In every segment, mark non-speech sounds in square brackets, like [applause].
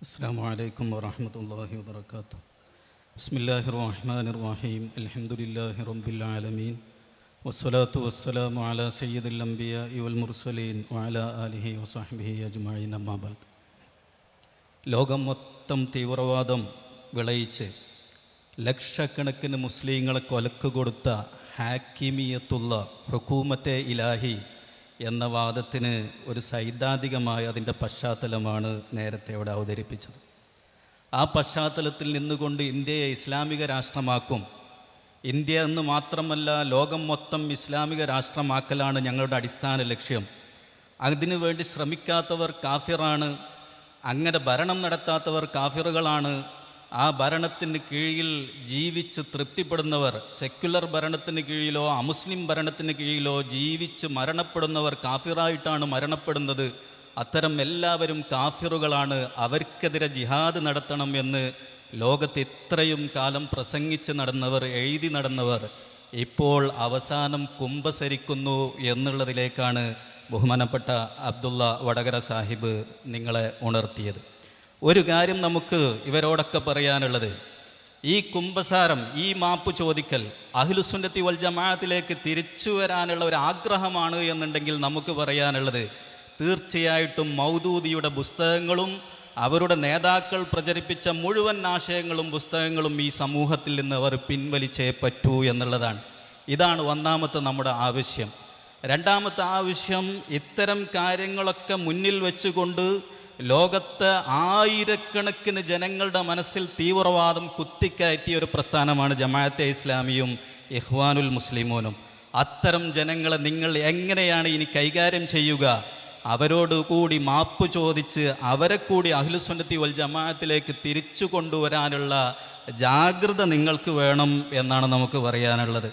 السلام عليكم ورحمة الله وبركاته بسم الله الرحمن الرحيم الحمد لله رب العالمين والصلاة والسلام على سيد الأنبياء والمرسلين وعلى آله وصحبه أجمعين أما بعد ലോകം മൊത്തം തീവ്രവാദം വിളയിച്ച് ലക്ഷക്കണക്കിന് മുസ്ലിങ്ങളെ കൊലക്ക് കൊടുത്ത ഹാക്കിമിയത്തുള്ള ഹുക്കൂമത്തെ ഇലാഹി എന്ന വാദത്തിന് ഒരു സൈദ്ധാന്തികമായ അതിന്റെ പശ്ചാത്തലമാണ് നേരത്തെ അവിടെ അവതരിപ്പിച്ചത്. ആ പശ്ചാത്തലത്തിൽ നിന്നുകൊണ്ട് ഇന്ത്യയെ ഇസ്ലാമിക രാഷ്ട്രമാക്കും. ഇന്ത്യ എന്ന് മാത്രമല്ല ലോകം മൊത്തം ഇസ്ലാമിക രാഷ്ട്രമാക്കലാണ് ഞങ്ങളുടെ അടിസ്ഥാന ലക്ഷ്യം. അതിനു വേണ്ടി ശ്രമിക്കാത്തവർ കാഫിറാണ്. അങ്ങനെ ഭരണം നടത്താത്തവർ കാഫിറുകളാണ്. ആ ഭരണത്തിന് കീഴിൽ ജീവിച്ച് തൃപ്തിപ്പെടുന്നവർ സെക്യുലർ ഭരണത്തിന് കീഴിലോ അമുസ്ലിം ഭരണത്തിന് കീഴിലോ ജീവിച്ച് മരണപ്പെടുന്നവർ കാഫിറായിട്ടാണ് മരണപ്പെടുന്നത്. അത്തരം എല്ലാവരും കാഫിറുകളാണ്. അവർക്കെതിരെ ജിഹാദ് നടത്തണം എന്ന് ലോകത്ത് ഇത്രയും കാലം പ്രസംഗിച്ച് നടന്നവർ എഴുതി നടന്നവർ. ഇപ്പോൾ അവസാനം കുംഭസരിക്കുന്നു എന്നുള്ളതിലേക്കാണ് ബഹുമാനപ്പെട്ട അബ്ദുള്ള വടകര സാഹിബ് നിങ്ങളെ ഉണർത്തിയത്. ഒരു കാര്യം നമുക്ക് ഇവരോടൊക്കെ പറയാനുള്ളത്. ഈ കുംഭസാരം ഈ മാപ്പ് ചോദിക്കൽ അഹിലുസുന്നത്തി വൽ ജമാഅത്തിലേക്ക് തിരിച്ചു വരാനുള്ള ഒരു ആഗ്രഹമാണ് എന്നുണ്ടെങ്കിൽ നമുക്ക് പറയാനുള്ളത് തീർച്ചയായിട്ടും മൗദൂദിയുടെ പുസ്തകങ്ങളും അവരുടെ നേതാക്കൾ പ്രചരിപ്പിച്ച മുഴുവൻ ആശയങ്ങളും പുസ്തകങ്ങളും ഈ സമൂഹത്തിൽ നിന്ന് അവർ പിൻവലിച്ചേ പറ്റൂ എന്നുള്ളതാണ്. ഇതാണ് ഒന്നാമത്തെ നമ്മുടെ ആവശ്യം. രണ്ടാമത്തെ ആവശ്യം ഇത്തരം കാര്യങ്ങളൊക്കെ മുന്നിൽ വെച്ചുകൊണ്ട് ലോകത്ത് ആയിരക്കണക്കിന് ജനങ്ങളുടെ മനസ്സിൽ തീവ്രവാദം കുത്തിക്കയറ്റിയ ഒരു പ്രസ്ഥാനമാണ് ജമാഅത്തെ ഇസ്ലാമിയും ഇഹ്വാനുൽ മുസ്ലിമോനും. അത്തരം ജനങ്ങളെ നിങ്ങൾ എങ്ങനെയാണ് ഇനി കൈകാര്യം ചെയ്യുക? അവരോട് കൂടി മാപ്പ് ചോദിച്ച് അവരെ കൂടി അഖിലുസുന്നത്തി വൽ ജമാഅത്തിലേക്ക് തിരിച്ചു കൊണ്ടുവരാനുള്ള ജാഗ്രത നിങ്ങൾക്ക് വേണം എന്നാണ് നമുക്ക് പറയാനുള്ളത്.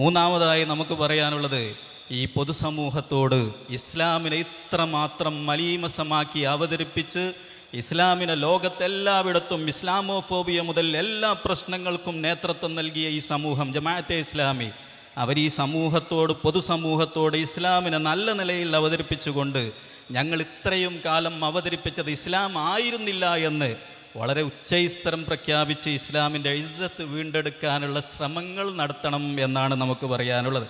മൂന്നാമതായി നമുക്ക് പറയാനുള്ളത് ഈ പൊതുസമൂഹത്തോട് ഇസ്ലാമിനെ ഇത്രമാത്രം മലീമസമാക്കി അവതരിപ്പിച്ച് ഇസ്ലാമിനെ ലോകത്തെല്ലാവിടത്തും ഇസ്ലാമോഫോബിയ മുതൽ എല്ലാ പ്രശ്നങ്ങൾക്കും നേതൃത്വം നൽകിയ ഈ സമൂഹം ജമാഅത്തെ ഇസ്ലാമി. അവർ ഈ സമൂഹത്തോട് പൊതുസമൂഹത്തോട് ഇസ്ലാമിനെ നല്ല നിലയിൽ അവതരിപ്പിച്ചുകൊണ്ട് ഞങ്ങൾ ഇത്രയും കാലം അവതരിപ്പിച്ചത് ഇസ്ലാം ആയിരുന്നില്ല എന്ന് വളരെ ഉച്ചൈസ്തരം പ്രഖ്യാപിച്ച് ഇസ്ലാമിന്റെ ഇജ്ജത്ത് വീണ്ടെടുക്കാനുള്ള ശ്രമങ്ങൾ നടത്തണം എന്നാണ് നമുക്ക് പറയാനുള്ളത്.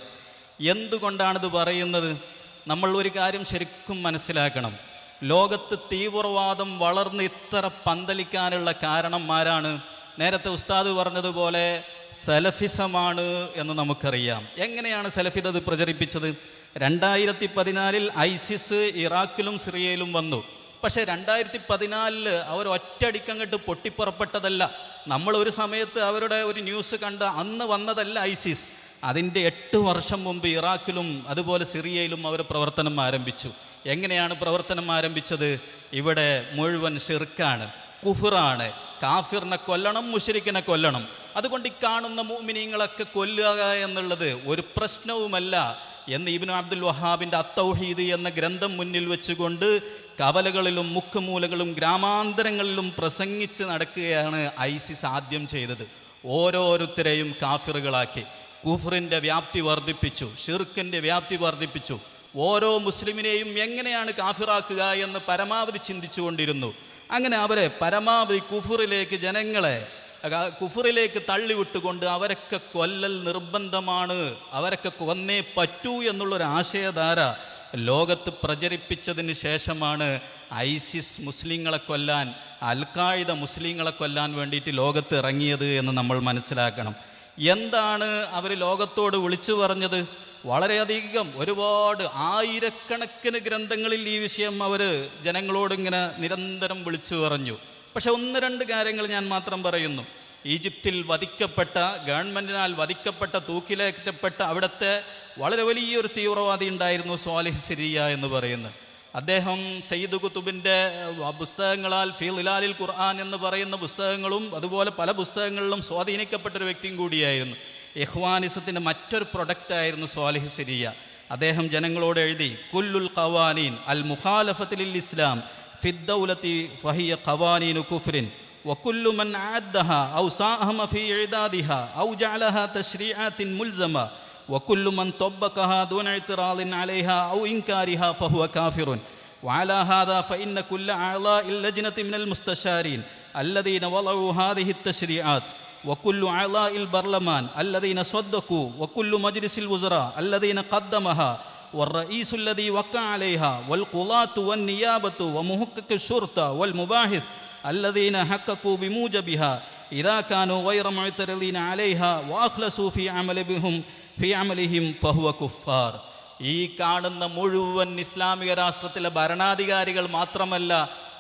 എന്തുകൊണ്ടാണിത് പറയുന്നത്? നമ്മൾ ഒരു കാര്യം ശരിക്കും മനസ്സിലാക്കണം. ലോകത്ത് തീവ്രവാദം വളർന്ന് ഇത്ര പന്തലിക്കാനുള്ള കാരണന്മാരാണ് നേരത്തെ ഉസ്താദ് പറഞ്ഞതുപോലെ സലഫിസമാണ് എന്ന് നമുക്കറിയാം. എങ്ങനെയാണ് സലഫിത് അത് പ്രചരിപ്പിച്ചത്? രണ്ടായിരത്തി പതിനാലിൽ ഐസിസ് ഇറാഖിലും സിറിയയിലും വന്നു. പക്ഷേ രണ്ടായിരത്തി പതിനാലിൽ അവർ ഒറ്റയടിക്കങ്ങട്ട് പൊട്ടിപ്പുറപ്പെട്ടതല്ല. നമ്മൾ ഒരു സമയത്ത് അവരുടെ ഒരു ന്യൂസ് കണ്ട അന്ന് വന്നതല്ല ഐസിസ്. അതിന്റെ എട്ട് വർഷം മുമ്പ് ഇറാഖിലും അതുപോലെ സിറിയയിലും അവർ പ്രവർത്തനം ആരംഭിച്ചു. എങ്ങനെയാണ് പ്രവർത്തനം ആരംഭിച്ചത്? ഇവിടെ മുഴുവൻ ഷിർക്കാണ് കുഫിറാണ്. കാഫിറിനെ കൊല്ലണം മുഷരിക്കിനെ കൊല്ലണം. അതുകൊണ്ട് ഈ കാണുന്ന മൂമിനീങ്ങളൊക്കെ കൊല്ലുക എന്നുള്ളത് ഒരു പ്രശ്നവുമല്ല എന്ന് ഇബിനു അബ്ദുൽ വഹാബിന്റെ അത്തൗഹീദ് എന്ന ഗ്രന്ഥം മുന്നിൽ വെച്ചുകൊണ്ട് കവലകളിലും മുക്കുമൂലകളും ഗ്രാമാന്തരങ്ങളിലും പ്രസംഗിച്ച് നടക്കുകയാണ് ഐസിസ് ആദ്യം ചെയ്തത്. ഓരോരുത്തരെയും കാഫിറുകളാക്കി. കുഫറിന്റെ വ്യാപ്തി വർദ്ധിപ്പിച്ചു ഷിർക്കിന്റെ വ്യാപ്തി വർദ്ധിപ്പിച്ചു. ഓരോ മുസ്ലിമിനെയും എങ്ങനെയാണ് കാഫിറാക്കുക എന്ന് പരമാവധി ചിന്തിച്ചുകൊണ്ടിരുന്നു. അങ്ങനെ അവരെ പരമാവധി കുഫറിലേക്ക് ജനങ്ങളെ കുഫറിലേക്ക് തള്ളിവിട്ടുകൊണ്ട് അവരൊക്കെ കൊല്ലൽ നിർബന്ധമാണ്. അവരൊക്കെ കൊന്നേ പറ്റൂ എന്നുള്ളൊരു ആശയധാര ലോകത്ത് പ്രചരിപ്പിച്ചതിന് ശേഷമാണ് ഐസിസ് മുസ്ലിങ്ങളെ കൊല്ലാൻ അൽഖായിദ മുസ്ലിങ്ങളെ കൊല്ലാൻ വേണ്ടിയിട്ട് ലോകത്ത് ഇറങ്ങിയത് എന്ന് നമ്മൾ മനസ്സിലാക്കണം. എന്താണ് അവർ ലോകത്തോട് വിളിച്ചു പറഞ്ഞത്? വളരെയധികം ഒരുപാട് ആയിരക്കണക്കിന് ഗ്രന്ഥങ്ങളിൽ ഈ വിഷയം അവർ ജനങ്ങളോട് ഇങ്ങനെ നിരന്തരം വിളിച്ചു പറഞ്ഞു. പക്ഷെ ഒന്ന് രണ്ട് കാര്യങ്ങൾ ഞാൻ മാത്രം പറയുന്നു. ഈജിപ്തിൽ വധിക്കപ്പെട്ട ഗവൺമെന്റിനാൽ വധിക്കപ്പെട്ട തൂക്കിലേറ്റപ്പെട്ട അവിടുത്തെ വളരെ വലിയൊരു തീവ്രവാദി ഉണ്ടായിരുന്നു സ്വാലിഹ് സിരിയ എന്ന് പറയുന്നത്. അദ്ദേഹം സയ്യിദ് കുത്തുബിൻ്റെ പുസ്തകങ്ങളാൽ ഫി ലിലാലിൽ ഖുർആൻ എന്ന് പറയുന്ന പുസ്തകങ്ങളും അതുപോലെ പല പുസ്തകങ്ങളിലും സ്വാധീനിക്കപ്പെട്ട ഒരു വ്യക്തിയും കൂടിയായിരുന്നു ഇഹ്വാനിസത്തിൻ്റെ മറ്റൊരു പ്രൊഡക്റ്റായിരുന്നു സ്വാലിഹ് സിരിയ അദ്ദേഹം ജനങ്ങളോട് എഴുതി കുല്ലുൽ ഖവാനീൻ അൽ മുഖാലഫത്തിൽ ഇസ്ലാം ഫിദ്ദൗലത്തി ഫഹിയ ഖവാനീനു കുഫ്രിൻ وكل من عادها أو ساهم في إعدادها أو جعلها تشريعات ملزمة وكل من طبقها دون اعتراض عليها أو إنكارها فهو كافر. وعلى هذا فإن كل أعضاء اللجنة من المستشارين الذين وضعوا هذه التشريعات وكل أعضاء البرلمان الذين صدقوا وكل مجلس الوزراء الذين قدمها والرئيس الذي وقع عليها والقضاة والنيابة ومحقق الشرطة والمباحث الذين حققوا بموجبها ഇദാ കാനു വൈറ മുഴത്തരലീൻ അലൈഹ വാഖ്ലസു ഫി അമലബിഹും ഫി അമലിഹിം ഫഹുവ കുഫാർ ഈ കാണുന്ന മുഴുവൻ ഇസ്ലാമിക രാഷ്ട്രത്തിലെ ഭരണാധികാരികൾ മാത്രമല്ല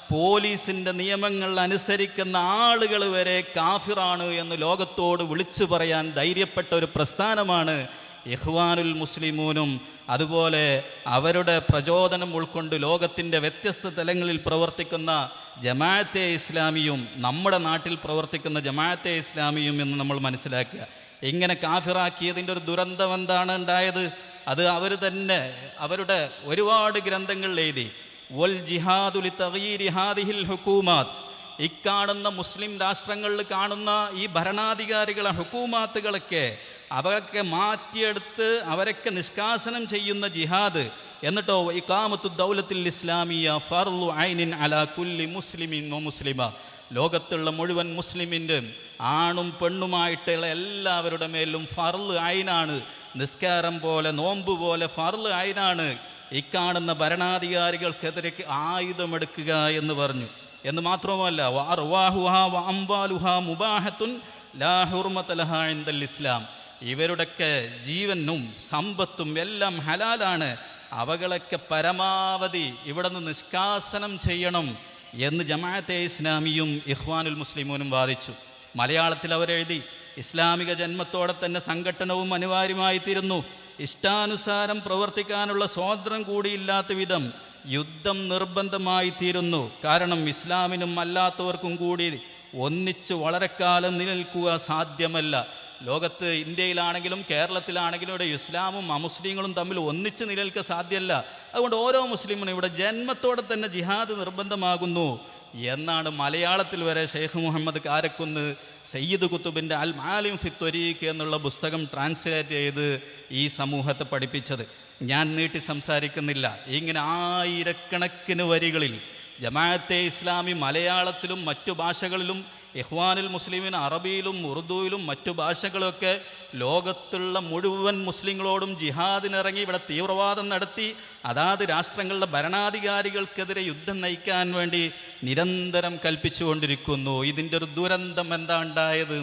പോലീസിന്റെ നിയമങ്ങൾ അനുസരിക്കുന്ന ആളുകൾ വരെ കാഫിറാണ് എന്ന് ലോകത്തോട് വിളിച്ചു പറയാൻ ധൈര്യപ്പെട്ട ഒരു പ്രസ്ഥാനമാണ് ഇഹ്വാനുൽ മുസ്ലിമൂനും അതുപോലെ അവരുടെ പ്രചോദനം ഉൾക്കൊണ്ട് ലോകത്തിന്റെ വ്യത്യസ്ത തലങ്ങളിൽ പ്രവർത്തിക്കുന്ന ജമാഅത്തെ ഇസ്ലാമിയും നമ്മുടെ നാട്ടിൽ പ്രവർത്തിക്കുന്ന ജമാഅത്തെ ഇസ്ലാമിയും എന്ന് നമ്മൾ മനസ്സിലാക്കുക. ഇങ്ങനെ കാഫിറാക്കിയതിന്റെ ഒരു ദുരന്തം എന്താണ് ഉണ്ടായത്? അത് അവർ തന്നെ അവരുടെ ഒരുപാട് ഗ്രന്ഥങ്ങളിൽ എഴുതി. വൽ ജിഹാദുലി തഗീരി ഹാദിഹിൽ ഹുക്കൂമാത്ത്. ഇക്കാണുന്ന മുസ്ലിം രാഷ്ട്രങ്ങളിൽ കാണുന്ന ഈ ഭരണാധികാരികളെ ഹുക്കൂമാത്തുകളൊക്കെ അവരൊക്കെ മാറ്റിയെടുത്ത് അവരൊക്കെ നിഷ്കാസനം ചെയ്യുന്ന ജിഹാദ്. എന്നിട്ടോ ഇക്കാമത്തു ദൗലത്തിൽ ഇസ്ലാമിയ ഫർലു ഐനിൻ അല കുല്ലി മുസ്ലിമിൻ മുസ്ലിമ. ലോകത്തുള്ള മുഴുവൻ മുസ്ലിമിന്റെ ആണും പെണ്ണുമായിട്ടുള്ള എല്ലാവരുടെ മേലും ഫർൾ ഐനാണ്. നിസ്കാരം പോലെ നോമ്പ് പോലെ ഫർൾ ഐനാണ്. ഇക്കാണുന്ന ഭരണാധികാരികൾക്കെതിരെ ആയുധമെടുക്കുക എന്ന് പറഞ്ഞു. എന്ന് മാത്രവുമല്ല മുബാഹത്തുൻ ലാ ഇസ്ലാം. ഇവരുടെയൊക്കെ ജീവനും സമ്പത്തും എല്ലാം ഹലാലാണ്. അവകളൊക്കെ പരമാവധി ഇവിടെ നിന്ന് നിഷ്കാസനം ചെയ്യണം എന്ന് ജമാഅത്തെ ഇസ്ലാമിയും ഇഹ്വാനുൽ മുസ്ലിമൂനും വാദിച്ചു. മലയാളത്തിൽ അവരെഴുതി ഇസ്ലാമിക ജന്മത്തോടെ തന്നെ സംഘടനവും അനിവാര്യമായി തീരുന്നു ഇഷ്ടാനുസാരം പ്രവർത്തിക്കാനുള്ള സ്വാതന്ത്ര്യം കൂടിയില്ലാത്ത വിധം യുദ്ധം നിർബന്ധമായി തീരുന്നു. കാരണം ഇസ്ലാമിനും അല്ലാത്തവർക്കും കൂടി ഒന്നിച്ച് വളരെ കാലം നിലനിൽക്കുക സാധ്യമല്ല. ലോകത്ത് ഇന്ത്യയിലാണെങ്കിലും കേരളത്തിലാണെങ്കിലും ഇവിടെ ഇസ്ലാമും അമുസ്ലിങ്ങളും തമ്മിൽ ഒന്നിച്ച് നിലനിൽക്കുക സാധ്യമല്ല. അതുകൊണ്ട് ഓരോ മുസ്ലിമിനും ഇവിടെ ജന്മത്തോടെ തന്നെ ജിഹാദ് നിർബന്ധമാകുന്നു. എന്നാണ് മലയാളത്തിൽ വരെ ഷെയ്ഖ് മുഹമ്മദ് കാരക്കുന്ന് സയ്യിദ് കുത്തുബിന്റെ അൽ മാലിം ഫിത്വരീഖ് എന്നുള്ള പുസ്തകം ട്രാൻസ്ലേറ്റ് ചെയ്ത് ഈ സമൂഹത്തെ പഠിപ്പിച്ചത്. ഞാൻ നീട്ടി സംസാരിക്കുന്നില്ല. ഇങ്ങനെ ആയിരക്കണക്കിന് വരികളിൽ ജമാഅത്തെ ഇസ്ലാമി മലയാളത്തിലും മറ്റു ഭാഷകളിലും ഇഹ്വാനിൽ മുസ്ലിമിന് അറബിയിലും ഉറുദുവിലും മറ്റു ഭാഷകളൊക്കെ ലോകത്തുള്ള മുഴുവൻ മുസ്ലിങ്ങളോടും ജിഹാദിനിറങ്ങി ഇവിടെ തീവ്രവാദം നടത്തി അതാത് രാഷ്ട്രങ്ങളുടെ ഭരണാധികാരികൾക്കെതിരെ യുദ്ധം നയിക്കാൻ വേണ്ടി നിരന്തരം കൽപ്പിച്ചുകൊണ്ടിരിക്കുന്നു. ഇതിന്റെ ഒരു ദുരന്തം എന്താ ഉണ്ടായത്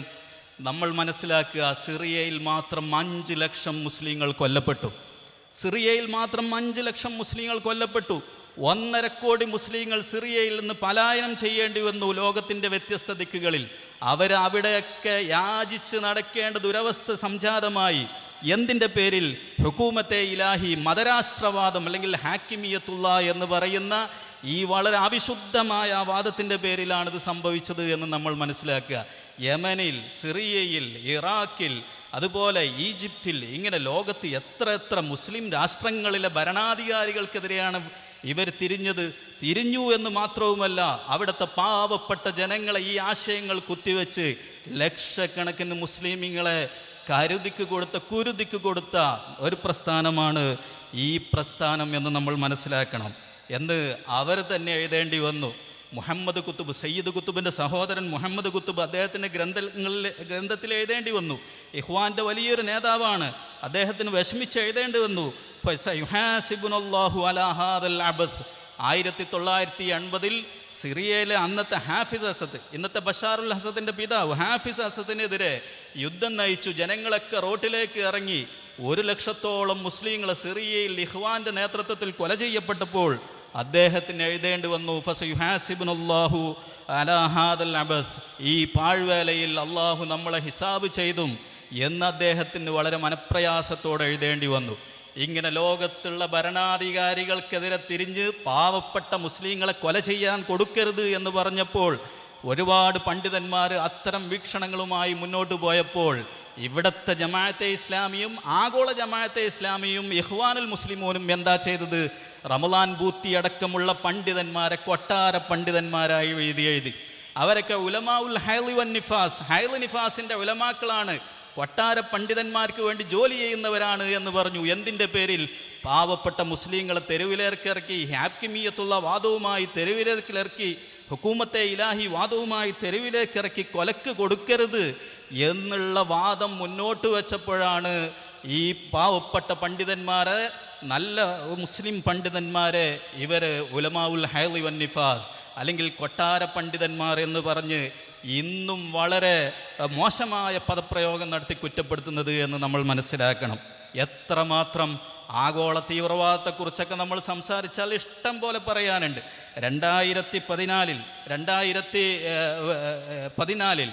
നമ്മൾ മനസ്സിലാക്കുക സിറിയയിൽ മാത്രം അഞ്ച് ലക്ഷം മുസ്ലിങ്ങൾ കൊല്ലപ്പെട്ടു. സിറിയയിൽ മാത്രം അഞ്ച് ലക്ഷം മുസ്ലിങ്ങൾ കൊല്ലപ്പെട്ടു. ഒന്നര കോടി മുസ്ലിങ്ങൾ സിറിയയിൽ നിന്ന് പലായനം ചെയ്യേണ്ടി വന്നു ലോകത്തിന്റെ വ്യത്യസ്ത ദിക്കുകളിൽ. അവരവിടെയൊക്കെ യാചിച്ച് നടക്കേണ്ട ദുരവസ്ഥ സംജാതമായി. എന്തിന്റെ പേരിൽ? ഹുക്കൂമത്തെ ഇലാഹി മതരാഷ്ട്രവാദം അല്ലെങ്കിൽ ഹാക്കിമിയത്തുള്ള എന്ന് പറയുന്ന ഈ വളരെ അവിശുദ്ധമായ വാദത്തിന്റെ പേരിലാണ് ഇത് സംഭവിച്ചത് എന്ന് നമ്മൾ മനസ്സിലാക്കുക. യമനിൽ സിറിയയിൽ ഇറാഖിൽ അതുപോലെ ഈജിപ്തിൽ ഇങ്ങനെ ലോകത്ത് എത്ര എത്ര മുസ്ലിം രാഷ്ട്രങ്ങളിലെ ഭരണാധികാരികൾക്കെതിരെയാണ് ഇവർ തിരിഞ്ഞത് തിരിഞ്ഞു എന്ന് മാത്രവുമല്ല അവിടുത്തെ പാവപ്പെട്ട ജനങ്ങളെ ഈ ആശയങ്ങൾ കുത്തിവെച്ച് ലക്ഷക്കണക്കിന് മുസ്ലിമിങ്ങളെ കരുതിക്ക് കൊടുത്ത കുരുതിക്ക് കൊടുത്ത ഒരു പ്രസ്ഥാനമാണ് ഈ പ്രസ്ഥാനം എന്ന് നമ്മൾ മനസ്സിലാക്കണം. എന്ന് അവർ തന്നെ എഴുതേണ്ടി വന്നു. മുഹമ്മദ് കുത്തുബ് സയ്യിദ് കുത്തുബിന്റെ സഹോദരൻ മുഹമ്മദ് കുത്തുബ് അദ്ദേഹത്തിന്റെ ഗ്രന്ഥങ്ങളിൽ ഗ്രന്ഥത്തിൽ എഴുതേണ്ടി വന്നു. ഇഹ്വാന്റെ വലിയൊരു നേതാവാണ്. അദ്ദേഹത്തിന് വിഷമിച്ച് എഴുതേണ്ടി വന്നു. ഫസയുഹാസിബുനല്ലാഹു അലാ ഹാദൽ അബദ്. ആയിരത്തി തൊള്ളായിരത്തി എൺപതിൽ സിറിയയിലെ അന്നത്തെ ഹാഫിസ് അസത്ത് ഇന്നത്തെ ബഷാറുൽ ഹസദിന്റെ പിതാവ് ഹാഫിസ് അസത്തിനെതിരെ യുദ്ധം നയിച്ചു ജനങ്ങളൊക്കെ റോട്ടിലേക്ക് ഇറങ്ങി. ഒരു ലക്ഷത്തോളം മുസ്ലിങ്ങൾ സിറിയയിൽ ഇഹ്വാന്റെ നേതൃത്വത്തിൽ കൊല ചെയ്യപ്പെട്ടപ്പോൾ അദ്ദേഹത്തിന് എഴുതേണ്ടി വന്നു ഫസയുഹാസിബുനല്ലാഹു അലാ ഹാദൽ അബസ് ഈ പാഴ്വേലയിൽ അള്ളാഹു നമ്മളെ ഹിസാബ് ചെയ്തും എന്ന് അദ്ദേഹത്തിന് വളരെ മനപ്രയാസത്തോടെ എഴുതേണ്ടി വന്നു. ഇങ്ങനെ ലോകത്തുള്ള ഭരണാധികാരികൾക്കെതിരെ തിരിഞ്ഞ് പാവപ്പെട്ട മുസ്ലിങ്ങളെ കൊല ചെയ്യാൻ കൊടുക്കരുത് എന്ന് പറഞ്ഞപ്പോൾ ഒരുപാട് പണ്ഡിതന്മാർ അത്തരം വീക്ഷണങ്ങളുമായി മുന്നോട്ട് പോയപ്പോൾ ഇവിടത്തെ ജമാഅത്തെ ഇസ്ലാമിയും ആഗോള ജമാഅത്തെ ഇസ്ലാമിയും ഇഹ്വാനുൽ മുസ്ലിമോനും എന്താ ചെയ്തത്? റമലാൻ ബൂത്തി അടക്കമുള്ള പണ്ഡിതന്മാരെ കൊട്ടാര പണ്ഡിതന്മാരായി എഴുതി എഴുതി. അവരൊക്കെ ഉലമാ ഉൽ ഹൈലി വൻ നിഫാസ്. ഹൈലി നിഫാസിന്റെ ഉലമാക്കളാണ്. കൊട്ടാര പണ്ഡിതന്മാർക്ക് വേണ്ടി ജോലി ചെയ്യുന്നവരാണ് എന്ന് പറഞ്ഞു. എന്തിന്റെ പേരിൽ? പാവപ്പെട്ട മുസ്ലിങ്ങളെ തെരുവിലേക്കിറക്കി ഹാപ്കിമീയത്തുള്ള വാദവുമായി തെരുവിലേക്കിലിറക്കി ഹുക്കൂമത്തെ ഇലാഹി വാദവുമായി തെരുവിലേക്കിറക്കി കൊലക്ക് കൊടുക്കരുത് എന്നുള്ള വാദം മുന്നോട്ട് വെച്ചപ്പോഴാണ് ഈ പാവപ്പെട്ട പണ്ഡിതന്മാരെ നല്ല മുസ്ലിം പണ്ഡിതന്മാരെ ഇവർ ഉലമാവുൽ ഹൈലി വൻ നിഫാസ് അല്ലെങ്കിൽ കൊട്ടാര പണ്ഡിതന്മാർ എന്ന് പറഞ്ഞ് ഇന്നും വളരെ മോശമായ പദപ്രയോഗം നടത്തി കുറ്റപ്പെടുത്തുന്നത് എന്ന് നമ്മൾ മനസ്സിലാക്കണം. എത്രമാത്രം ആഗോള തീവ്രവാദത്തെക്കുറിച്ചൊക്കെ നമ്മൾ സംസാരിച്ചാൽ ഇഷ്ടം പോലെ പറയാനുണ്ട്. രണ്ടായിരത്തി പതിനാലിൽ രണ്ടായിരത്തി പതിനാലിൽ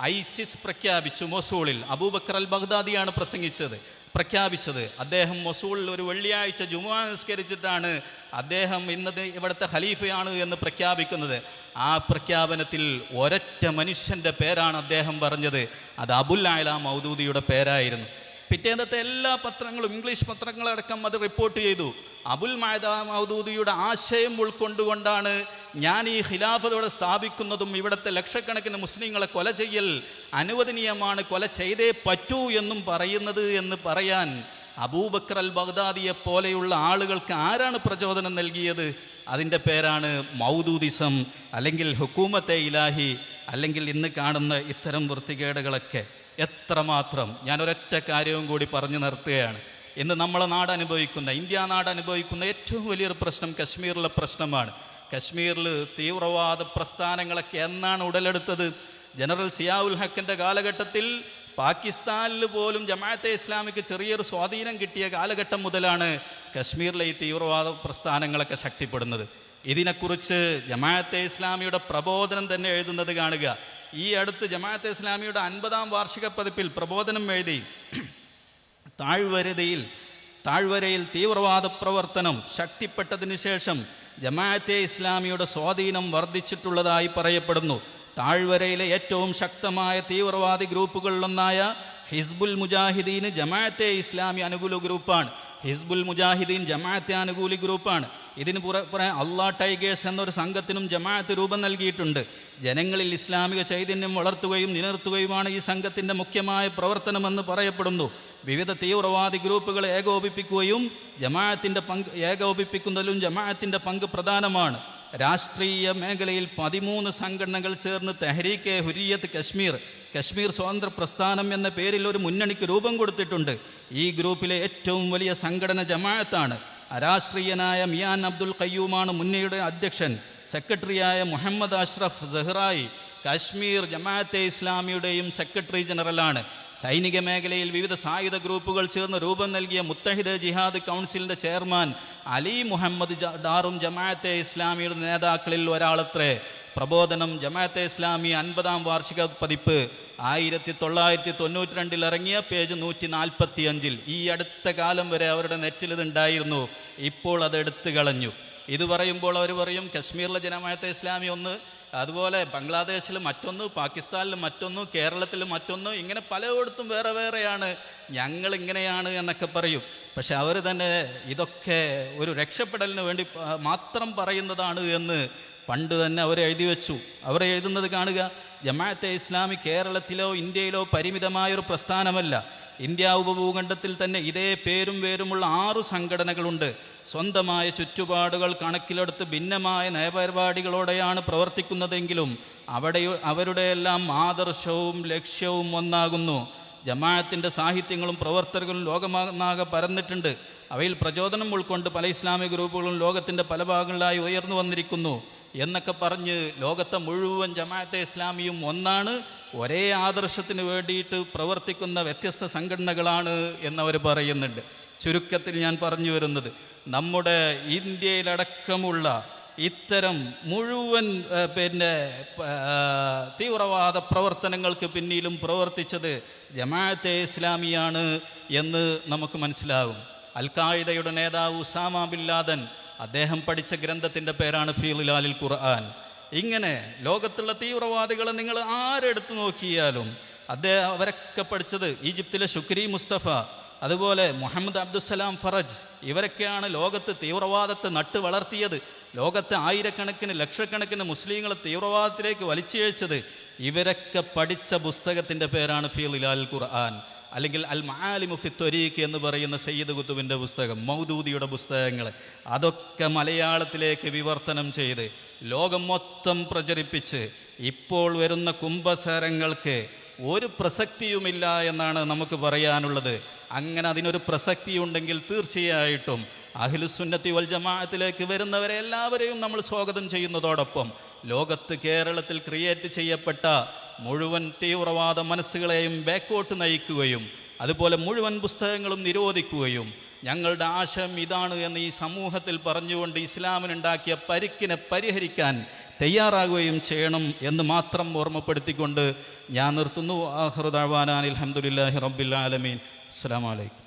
ഐസിസ് പ്രഖ്യാപിച്ചു മൊസൂളിൽ. അബൂബക്കർ അൽ ബഗ്ദാദിയാണ് പ്രസംഗിച്ചത്. പ്രഖ്യാപിച്ചത്. അദ്ദേഹം മൊസൂളിൽ ഒരു വെള്ളിയാഴ്ച ജുമുഅ നിസ്കരിച്ചിട്ടാണ് അദ്ദേഹം ഇന്നത് ഇവിടുത്തെ ഖലീഫയാണ് എന്ന് പ്രഖ്യാപിക്കുന്നത്. ആ പ്രഖ്യാപനത്തിൽ ഒരൊറ്റ മനുഷ്യന്റെ പേരാണ് അദ്ദേഹം പറഞ്ഞത്. അത് അബുൽ ആല മൗദൂദിയുടെ പേരായിരുന്നു. പിറ്റേന്നത്തെ എല്ലാ പത്രങ്ങളും ഇംഗ്ലീഷ് പത്രങ്ങളടക്കം അത് റിപ്പോർട്ട് ചെയ്തു. അബുൽ മായദ മൗദൂദിയുടെ ആശയം ഉൾക്കൊണ്ടുകൊണ്ടാണ് ഞാൻ ഈ ഖിലാഫതോടെ സ്ഥാപിക്കുന്നതും ഇവിടുത്തെ ലക്ഷക്കണക്കിന് മുസ്ലിങ്ങളെ കൊല ചെയ്യൽ അനുവദനീയമാണ് കൊല ചെയ്തേ പറ്റൂ എന്നും പറയുന്നത് എന്ന് പറയാൻ അബൂബക്കർ അൽ ബഗ്ദാദിയെ പോലെയുള്ള ആളുകൾക്ക് ആരാണ് പ്രചോദനം നൽകിയത്? അതിന്റെ പേരാണ് മൗദൂദിസം അല്ലെങ്കിൽ ഹുക്കൂമത്തെ ഇലാഹി അല്ലെങ്കിൽ ഇന്ന് കാണുന്ന ഇത്തരം വൃത്തികേടുകളൊക്കെ. എത്രമാത്രം ഞാനൊരൊറ്റ കാര്യവും കൂടി പറഞ്ഞു നിർത്തുകയാണ്. ഇന്ന് നമ്മളെ നാട് അനുഭവിക്കുന്ന ഇന്ത്യ നാട് അനുഭവിക്കുന്ന ഏറ്റവും വലിയൊരു പ്രശ്നം കശ്മീരിലെ പ്രശ്നമാണ്. കശ്മീരിൽ തീവ്രവാദ പ്രസ്ഥാനങ്ങളൊക്കെ എന്നാണ് ഉടലെടുത്തത്. ജനറൽ സിയാവുൽ ഹക്കിന്റെ കാലഘട്ടത്തിൽ പാകിസ്ഥാനിൽ പോലും ജമാഅത്തെ ഇസ്ലാമിക്ക് ചെറിയൊരു സ്വാധീനം കിട്ടിയ കാലഘട്ടം മുതലാണ് കശ്മീരിലെ ഈ തീവ്രവാദ പ്രസ്ഥാനങ്ങളൊക്കെ ശക്തിപ്പെടുന്നത്. ഇതിനെക്കുറിച്ച് ജമാഅത്തെ ഇസ്ലാമിയുടെ പ്രബോധനം തന്നെ എഴുതുന്നത് കാണുക. ഈ അടുത്ത് ജമാഅത്തെ ഇസ്ലാമിയുടെ അൻപതാം വാർഷിക പതിപ്പിൽ പ്രബോധനം എഴുതി [clears throat] താഴ്വരതയിൽ താഴ്വരയിൽ തീവ്രവാദ പ്രവർത്തനം ശക്തിപ്പെട്ടതിനു ശേഷം ജമാഅത്തെ ഇസ്ലാമിയുടെ സ്വാധീനം വർദ്ധിച്ചിട്ടുള്ളതായി പറയപ്പെടുന്നു. താഴ്വരയിലെ ഏറ്റവും ശക്തമായ തീവ്രവാദി ഗ്രൂപ്പുകളിലൊന്നായ ഹിസ്ബുൽ മുജാഹിദീന് ജമാഅത്തെ ഇസ്ലാമി അനുകൂല ഗ്രൂപ്പാണ്. ഹിസ്ബുൽ മുജാഹിദീൻ ജമാഅത്തെ അനുകൂലി ഗ്രൂപ്പാണ്. ഇതിന് പുറ പുറ അള്ളാ ടൈഗേഴ്സ് എന്നൊരു സംഘത്തിനും ജമാഅത്ത് രൂപം നൽകിയിട്ടുണ്ട്. ജനങ്ങളിൽ ഇസ്ലാമിക ചൈതന്യം വളർത്തുകയും നിലനിർത്തുകയുമാണ് ഈ സംഘത്തിന്റെ മുഖ്യമായ പ്രവർത്തനമെന്ന് പറയപ്പെടുന്നു. വിവിധ തീവ്രവാദി ഗ്രൂപ്പുകളെ ഏകോപിപ്പിക്കുകയും ജമാഅത്തിന്റെ പങ്ക് ഏകോപിപ്പിക്കുന്നതിലും ജമാഅത്തിന്റെ പങ്ക് പ്രധാനമാണ്. രാഷ്ട്രീയ മേഖലയിൽ പതിമൂന്ന് സംഘടനകൾ ചേർന്ന് തെഹരീക്കെ ഹുരിയത്ത് കശ്മീർ കശ്മീർ സ്വതന്ത്ര പ്രസ്ഥാനം എന്ന പേരിൽ ഒരു മുന്നണിക്ക് രൂപം കൊടുത്തിട്ടുണ്ട്. ഈ ഗ്രൂപ്പിലെ ഏറ്റവും വലിയ സംഘടന ജമാഅത്താണ്. അരാഷ്ട്രീയനായ മിയാൻ അബ്ദുൽ കയ്യൂമാണ് മുന്നണിയുടെ അധ്യക്ഷൻ. സെക്രട്ടറിയായ മുഹമ്മദ് അഷ്റഫ് സെഹ്റായി. കാശ്മീർ ജമാഅത്തെ ഇസ്ലാമിയുടെയും സെക്രട്ടറി ജനറലാണ്. സൈനിക മേഖലയിൽ വിവിധ സായുധ ഗ്രൂപ്പുകൾ ചേർന്ന് രൂപം നൽകിയ മുത്തഹിദ് ജിഹാദ് കൗൺസിലിന്റെ ചെയർമാൻ അലി മുഹമ്മദ് ഡാറും ജമാഅത്തെ ഇസ്ലാമിയുടെ നേതാക്കളിൽ ഒരാളത്രേ. പ്രബോധനം ജമാഅത്തെ ഇസ്ലാമി അൻപതാം വാർഷിക പതിപ്പ് ആയിരത്തി തൊള്ളായിരത്തി തൊണ്ണൂറ്റി രണ്ടിൽ ഇറങ്ങിയ പേജ് നൂറ്റി നാൽപ്പത്തി അഞ്ചിൽ ഈ അടുത്ത കാലം വരെ അവരുടെ നെറ്റിൽ ഇതുണ്ടായിരുന്നു ഇപ്പോൾ അത് എടുത്തു കളഞ്ഞു. ഇത് പറയുമ്പോൾ അവർ പറയും കശ്മീരിലെ ജമാഅത്തെ ഇസ്ലാമി ഒന്ന് അതുപോലെ ബംഗ്ലാദേശിൽ മറ്റൊന്ന് പാകിസ്ഥാനിൽ മറ്റൊന്ന് കേരളത്തിൽ മറ്റൊന്ന് ഇങ്ങനെ പലയിടത്തും വേറെ വേറെയാണ്. ഞങ്ങൾ ഇങ്ങനെയാണ് എന്നൊക്കെ പറയും. പക്ഷെ അവർ തന്നെ ഇതൊക്കെ ഒരു രക്ഷപ്പെടലിന് വേണ്ടി മാത്രം പറയുന്നതാണ് എന്ന് പണ്ട് തന്നെ അവർ എഴുതി വെച്ചു. അവർ എഴുതുന്നത് കാണുക ജമാഅത്തെ ഇസ്ലാമി കേരളത്തിലോ ഇന്ത്യയിലോ പരിമിതമായൊരു പ്രസ്ഥാനമല്ല. ഇന്ത്യ ഉപഭൂഖണ്ഡത്തിൽ തന്നെ ഇതേ പേരും വേരുമുള്ള ആറ് സംഘടനകളുണ്ട്. സ്വന്തമായ ചുറ്റുപാടുകൾ കണക്കിലെടുത്ത് ഭിന്നമായ നയപരിപാടികളോടെയാണ് പ്രവർത്തിക്കുന്നതെങ്കിലും അവിടെ അവരുടെയെല്ലാം ആദർശവും ലക്ഷ്യവും ഒന്നാകുന്നു. ജമാഅത്തിന്റെ സാഹിത്യങ്ങളും പ്രവർത്തകരും ലോകമാകെ പരന്നിട്ടുണ്ട്. അവയിൽ പ്രചോദനം ഉൾക്കൊണ്ട് പല ഇസ്ലാമിക ഗ്രൂപ്പുകളും ലോകത്തിന്റെ പല ഭാഗങ്ങളിലായി ഉയർന്നു വന്നിരിക്കുന്നു. എന്നൊക്കെ പറഞ്ഞ് ലോകത്തെ മുഴുവൻ ജമാഅത്തെ ഇസ്ലാമിയും ഒന്നാണ്. ഒരേ ആദർശത്തിന് വേണ്ടിയിട്ട് പ്രവർത്തിക്കുന്ന വ്യത്യസ്ത സംഘടനകളാണ് എന്നവർ പറയുന്നുണ്ട്. ചുരുക്കത്തിൽ ഞാൻ പറഞ്ഞു വരുന്നത് നമ്മുടെ ഇന്ത്യയിലടക്കമുള്ള ഇത്തരം മുഴുവൻ പിന്നെ തീവ്രവാദ പ്രവർത്തനങ്ങൾക്ക് പിന്നിലും പ്രവർത്തിച്ചത് ജമാഅത്തെ ഇസ്ലാമിയാണ് എന്ന് നമുക്ക് മനസ്സിലാകും. അൽ ഖായിദയുടെ നേതാവ് ഉസാമ ബിൻ ലാദൻ അദ്ദേഹം പഠിച്ച ഗ്രന്ഥത്തിന്റെ പേരാണ് ഫീലുലാലിൽ ഖുർആൻ. ഇങ്ങനെ ലോകത്തുള്ള തീവ്രവാദികളെ നിങ്ങൾ ആരെടുത്തു നോക്കിയാലും അദ്ദേഹം അവരൊക്കെ പഠിച്ചത് ഈജിപ്തിലെ ശുക്രി മുസ്തഫ അതുപോലെ മുഹമ്മദ് അബ്ദുസലാം ഫറജ് ഇവരൊക്കെയാണ് ലോകത്ത് തീവ്രവാദത്തെ നട്ട് വളർത്തിയത്. ലോകത്തെ ആയിരക്കണക്കിന് ലക്ഷക്കണക്കിന് മുസ്ലിങ്ങളെ തീവ്രവാദത്തിലേക്ക് വലിച്ചിഴച്ചത് ഇവരൊക്കെ പഠിച്ച പുസ്തകത്തിന്റെ പേരാണ് ഫീൽ ഖുർആൻ. അല്ലെങ്കിൽ അൽ മഹാലിമു ഫി ത്വരീഖ് എന്ന് പറയുന്ന സയ്യിദ് കുത്തുബിന്റെ പുസ്തകം മൗദൂദിയുടെ പുസ്തകങ്ങൾ അതൊക്കെ മലയാളത്തിലേക്ക് വിവർത്തനം ചെയ്ത് ലോകം മൊത്തം പ്രചരിപ്പിച്ച് ഇപ്പോൾ വരുന്ന കുംഭസാരങ്ങൾക്ക് ഒരു പ്രസക്തിയുമില്ല എന്നാണ് നമുക്ക് പറയാനുള്ളത്. അങ്ങനെ അതിനൊരു പ്രസക്തിയുണ്ടെങ്കിൽ തീർച്ചയായിട്ടും അഖിലുസുന്നത്തി വൽ ജമാഅത്തിലേക്ക് വരുന്നവരെ എല്ലാവരെയും നമ്മൾ സ്വാഗതം ചെയ്യുന്നതോടൊപ്പം ലോകത്ത് കേരളത്തിൽ ക്രിയേറ്റ് ചെയ്യപ്പെട്ട മുഴുവൻ തീവ്രവാദ മനസ്സുകളെയും ബാക്കോട്ട് നയിക്കുകയും അതുപോലെ മുഴുവൻ പുസ്തകങ്ങളും നിരോധിക്കുകയും ഞങ്ങളുടെ ആശയം ഇതാണ് എന്ന് ഈ സമൂഹത്തിൽ പറഞ്ഞുകൊണ്ട് ഇസ്ലാമിനുണ്ടാക്കിയ പരിക്കിനെ പരിഹരിക്കാൻ തയ്യാറാകുകയും ചെയ്യണം എന്ന് മാത്രം ഓർമ്മപ്പെടുത്തിക്കൊണ്ട് ഞാൻ നിർത്തുന്നു. ആഹ്റുദാവാനാൻ അലഹമുല്ലാഹി റബ്ബിൽ ആലമീൻ. അസ്സാം വലൈക്കും